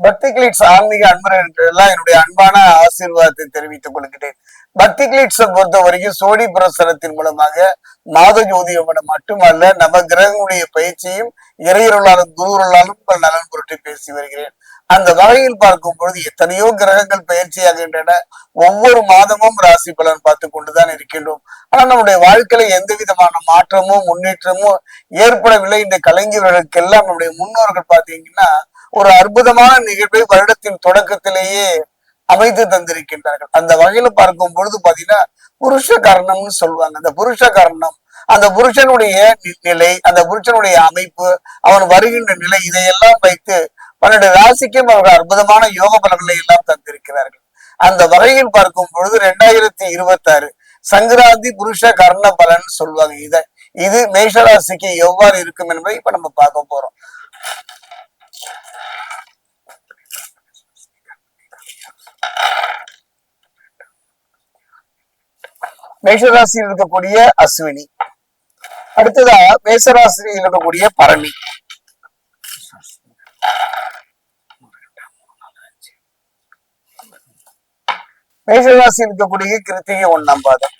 பக்தி கிளிட்ஸ் ஆன்மீக அன்பர்கள் என்னுடைய அன்பான ஆசீர்வாதத்தை தெரிவித்துக் கொள்கிறேன். பக்தி கிளிட்ஸை பொறுத்த வரைக்கும் சோடி பிரசனத்தின் மூலமாக மாத ஜோதியமனம் மட்டுமல்ல நம்ம கிரகங்களுடைய பயிற்சியும் இறையருளாலும் குருவருளாலும் உங்கள் நலன் பொருட்டு பேசி வருகிறேன். அந்த வகையில் பார்க்கும் பொழுது எத்தனையோ கிரகங்கள் பயிற்சியாகின்றன. ஒவ்வொரு மாதமும் ராசி பலன் பார்த்து கொண்டுதான் இருக்கின்றோம். ஆனால் நம்முடைய வாழ்க்கையில எந்த விதமான மாற்றமோ முன்னேற்றமோ ஏற்படவில்லை. இந்த கலைஞர்களுக்கெல்லாம் நம்முடைய முன்னோர்கள் பார்த்தீங்கன்னா ஒரு அற்புதமான நிகழ்வை வருடத்தின் தொடக்கத்திலேயே அமைத்து தந்திருக்கின்றார்கள். அந்த வகையில பார்க்கும் பொழுது பாத்தீங்கன்னா புருஷ கரணம்னு சொல்லுவாங்க. அந்த புருஷ கரணம் அந்த புருஷனுடைய நிலை அந்த புருஷனுடைய அமைப்பு அவன் வருகின்ற நிலை இதையெல்லாம் வைத்து பன்னெண்டு ராசிக்கும் அவர்கள் அற்புதமான யோக பலன்களை எல்லாம் தந்திருக்கிறார்கள். அந்த வகையில் பார்க்கும் பொழுது ரெண்டாயிரத்தி இருபத்தி ஆறு சங்கராந்தி புருஷ கர்ண பலன் சொல்லுவாங்க இதை. இது மேஷராசிக்கு எவ்வாறு இருக்கும் என்பதை இப்ப நம்ம பார்க்க போறோம். மேஷராசியில் இருக்கக்கூடிய அஸ்வினி. அடுத்ததா மேசராசியில் இருக்கக்கூடிய பரணி. மேஷராசி இருக்கக்கூடிய கிருத்திகை ஒண்ணாம் பாதம்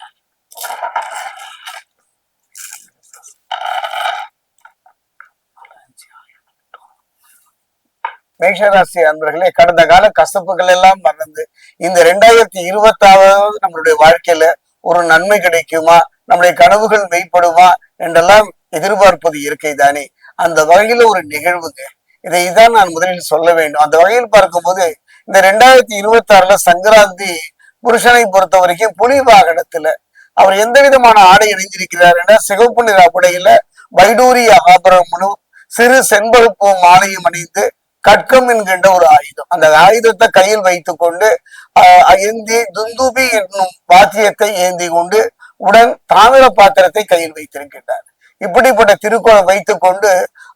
மேஷராசி அன்பர்களே கடந்த கால கசப்புகள் எல்லாம் மறந்து இந்த ரெண்டாயிரத்தி இருபத்தாவது நம்மளுடைய வாழ்க்கையில ஒரு நன்மை கிடைக்குமா? நம்முடைய கனவுகள் மெய்ப்படுமா? என்றெல்லாம் எதிர்பார்ப்பது இயற்கை தானே. அந்த வகையில ஒரு நிகழ்வுங்க. இதை தான் நான் முதலில் சொல்ல வேண்டும். அந்த வகையில் பார்க்கும்போது இந்த ரெண்டாயிரத்தி இருபத்தி ஆறுல சங்கராந்தி புருஷனை பொறுத்த வரைக்கும் புலி வாகனத்துல அவர் எந்த விதமான ஆடை இணைந்திருக்கிறார் என்ற சிவப்பு நிற உடையில வைடூரிய ஆபரணமும் சிறு செண்பகப்பூ மாலையும் அணிந்து கட்கம் என்கின்ற ஒரு ஆயுதம். அந்த ஆயுதத்தை கையில் வைத்துக் கொண்டு ஏந்தி துந்துபி என்னும் வாத்தியத்தை ஏந்தி கொண்டு உடன் தாமிர பாத்திரத்தை கையில் வைத்திருக்கின்றார். இப்படிப்பட்ட திருக்குறள் வைத்துக் கொண்டு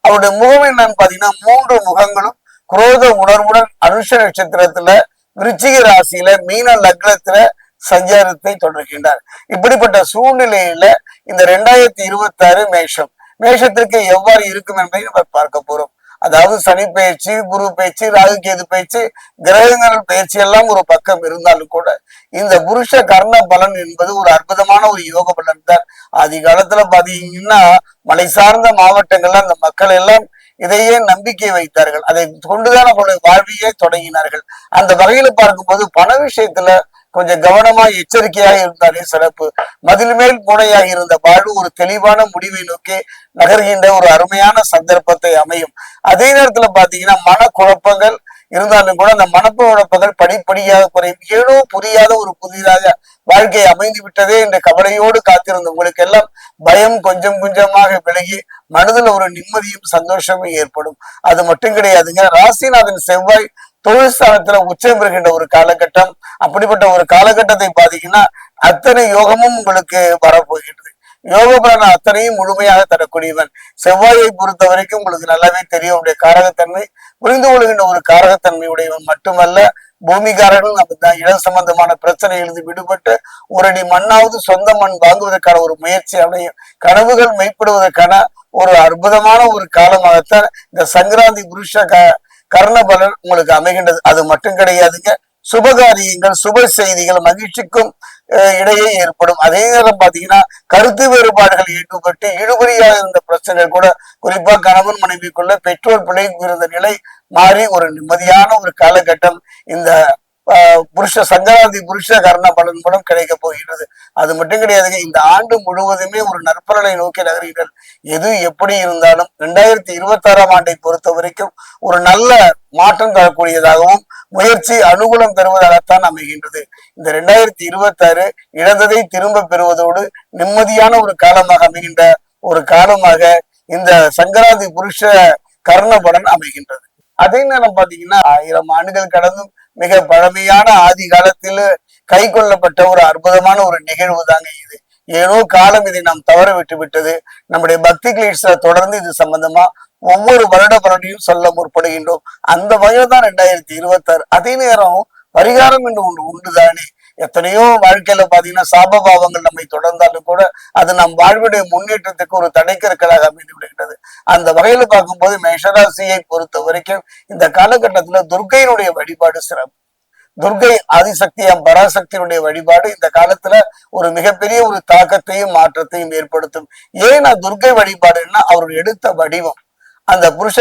அவருடைய முகம் என்னன்னு பாத்தீங்கன்னா மூன்று முகங்களும் குரோத உணர்வுடன் அனுஷ நட்சத்திரத்துல விருச்சிக ராசியில மீன லக்னத்துல சஞ்சாரத்தை தொடர்கின்றார். இப்படிப்பட்ட சூழ்நிலையில இந்த ரெண்டாயிரத்தி இருபத்தி ஆறு மேஷம். மேஷத்திற்கு எவ்வாறு இருக்கும் என்பதை நம்ம பார்க்க போறோம். அதாவது சனி பயிற்சி குரு பயிற்சி ராகு கேது பயிற்சி கிரகங்கள் பயிற்சி எல்லாம் ஒரு பக்கம் இருந்தாலும் கூட இந்த புருஷ கர்ண பலன் என்பது ஒரு அற்புதமான ஒரு யோக பலன் தான். ஆதி காலத்துல பாத்தீங்கன்னா மலை சார்ந்த மாவட்டங்கள்ல அந்த மக்கள் எல்லாம் இதையே நம்பிக்கை வைத்தார்கள். அதை கொண்டுதான் அவர்களுடைய வாழ்வையே தொடங்கினார்கள். அந்த வகையில பார்க்கும்போது பண விஷயத்துல கொஞ்சம் கவனமா எச்சரிக்கையாக இருந்தாலே சிறப்பு. மதில் மேல் பூனையாக இருந்த வாழ்வு ஒரு தெளிவான முடிவை நோக்கி நகர்கின்ற ஒரு அருமையான சந்தர்ப்பத்தை அமையும். அதே நேரத்துல பாத்தீங்கன்னா மனக்குழப்பங்கள் இருந்தாலும் கூட அந்த மனக்குழப்பங்கள் படிப்படியாக குறையும். ஏதோ புரியாத ஒரு புதிதாக வாழ்க்கை அமைந்து விட்டதே என்ற கவலையோடு காத்திருந்த உங்களுக்கு எல்லாம் பயம் கொஞ்சம் கொஞ்சமாக விலகி மனதில் ஒரு நிம்மதியும் சந்தோஷமும் ஏற்படும். அது மட்டும் கிடையாதுங்க. ராசிநாதன் செவ்வாய் தொழில் ஸ்தானத்துல உச்சம் பெறுகின்ற ஒரு காலகட்டம். அப்படிப்பட்ட ஒரு காலகட்டத்தை பாத்தீங்கன்னா அத்தனை யோகமும் உங்களுக்கு வரப்போகின்றது. யோக பலன் அத்தனையும் முழுமையாக தரக்கூடியவன். செவ்வாயை பொறுத்த வரைக்கும் உங்களுக்கு நல்லாவே தெரியும். உடைய காரகத்தன்மை புரிந்து கொள்கின்ற ஒரு காரகத்தன்மை உடையவன் மட்டுமல்ல பூமிகாரர்கள் அப்படித்தான். இடம் சம்பந்தமான பிரச்சனையிலிருந்து விடுபட்டு ஒரு அடி மண்ணாவது சொந்த மண் வாங்குவதற்கான ஒரு முயற்சி அடையும். கனவுகள் மெய்ப்படுவதற்கான ஒரு அற்புதமான ஒரு காலமாகத்தான் இந்த சங்கராந்தி புருஷ கர்ணபலன் கர்ண பலன் உங்களுக்கு அமைகின்றது. அது மட்டும் கிடையாதுங்க. சுபகாரியங்கள் சுப செய்திகள் மகிழ்ச்சிக்கும் இடையே ஏற்படும். அதே நேரம் பாத்தீங்கன்னா கருத்து வேறுபாடுகள் ஈடுபட்டு இழுபறியாக இருந்த பிரச்சனைகள் கூட குறிப்பா கணவன் மனைவிக்குள்ள பெற்றோர் பிள்ளைக்கு இருந்த நிலை மாறி ஒரு நிம்மதியான ஒரு காலகட்டம் இந்த புருஷ சங்கராந்தி புருஷ கர்ண பலன் மூலம் கிடைக்க போகிறது அது மட்டும் கிடையாதுங்க. இந்த ஆண்டு முழுவதுமே ஒரு நற்பலனை நோக்கி நகர்கிறீர்கள் எது எப்படி இருந்தாலும் ரெண்டாயிரத்தி இருபத்தி ஆறாம் ஆண்டை பொறுத்த வரைக்கும் ஒரு நல்ல மாற்றம் தரக்கூடியதாகவும் முயற்சி அனுகூலம் தருவதாகத்தான் அமைகின்றது. இந்த ரெண்டாயிரத்தி இருபத்தி ஆறு இழந்ததை திரும்ப பெறுவதோடு நிம்மதியான ஒரு காலமாக அமைகின்ற ஒரு காலமாக இந்த சங்கராந்தி புருஷ கர்ணபலன் அமைகின்றது. அதே நேரம் பாத்தீங்கன்னா ஆயிரம் ஆண்டுகள் கடந்தும் மிக பழமையான ஆதி காலத்தில் கை கொள்ளப்பட்ட ஒரு அற்புதமான ஒரு நிகழ்வு தாங்க இது. ஏனோ காலம் இதை நாம் தவற விட்டு விட்டது. நம்முடைய பக்தி கிளீட்ஸ்ல தொடர்ந்து இது சம்பந்தமா ஒவ்வொரு வருட பலனையும் சொல்ல முற்படுகின்றோம். அந்த வகையில் தான் ரெண்டாயிரத்தி இருபத்தாறு. அதே நேரம் பரிகாரம் என்று ஒன்று உண்டுதானே? எத்தனையோ வாழ்க்கையில பாத்தீங்கன்னா சாபபாவங்கள் நம்மை தொடர்ந்தாலும் கூட அது நம் வாழ்வுடைய முன்னேற்றத்துக்கு ஒரு தடைக்கற்களாக அமைந்து விடுகிறது அந்த வகையில பார்க்கும்போது மேஷராசியை பொறுத்த வரைக்கும் இந்த காலகட்டத்துல துர்க்கையினுடைய வழிபாடு சிறப்பு. துர்கை ஆதிசக்தியாம் பராசக்தியினுடைய வழிபாடு இந்த காலத்துல ஒரு மிகப்பெரிய ஒரு தாக்கத்தையும் மாற்றத்தையும் ஏற்படுத்தும். ஏன் நான் துர்கை வழிபாடுன்னா அவர் எடுத்த வடிவம். அந்த புருஷ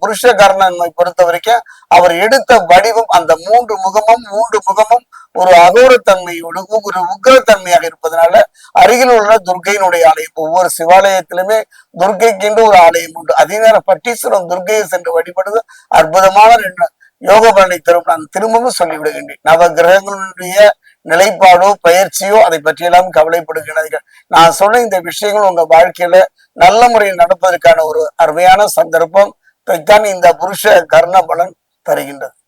புருஷ கர்ணனை பொறுத்த வரைக்கும் அவர் எடுத்த வடிவம் அந்த மூன்று முகமும் மூன்று முகமும் ஒரு அகோரத்தன்மையோடு ஒரு உக்கிரத்தன்மையாக இருப்பதனால அருகில் உள்ள துர்கையினுடைய ஆலயம் ஒவ்வொரு சிவாலயத்திலுமே துர்கைக்கென்று ஒரு ஆலயம் உண்டு. அதே நேரம் பட்டீஸ்வரம் துர்கையை சென்று வழிபடுவது அற்புதமான யோக பலனை தரும். நான் திரும்பவும் சொல்லிவிடுகின்றேன். நவ கிரகங்களுடைய நிலைப்பாடோ பயிற்சியோ அதை பற்றியெல்லாம் கவலைப்படுகிறார்கள். நான் சொன்ன இந்த விஷயங்கள் உங்க வாழ்க்கையில நல்ல முறையில் நடப்பதற்கான ஒரு அருமையான சந்தர்ப்பம். தான் இந்த புருஷ கர்ண பலன் தருகின்றது.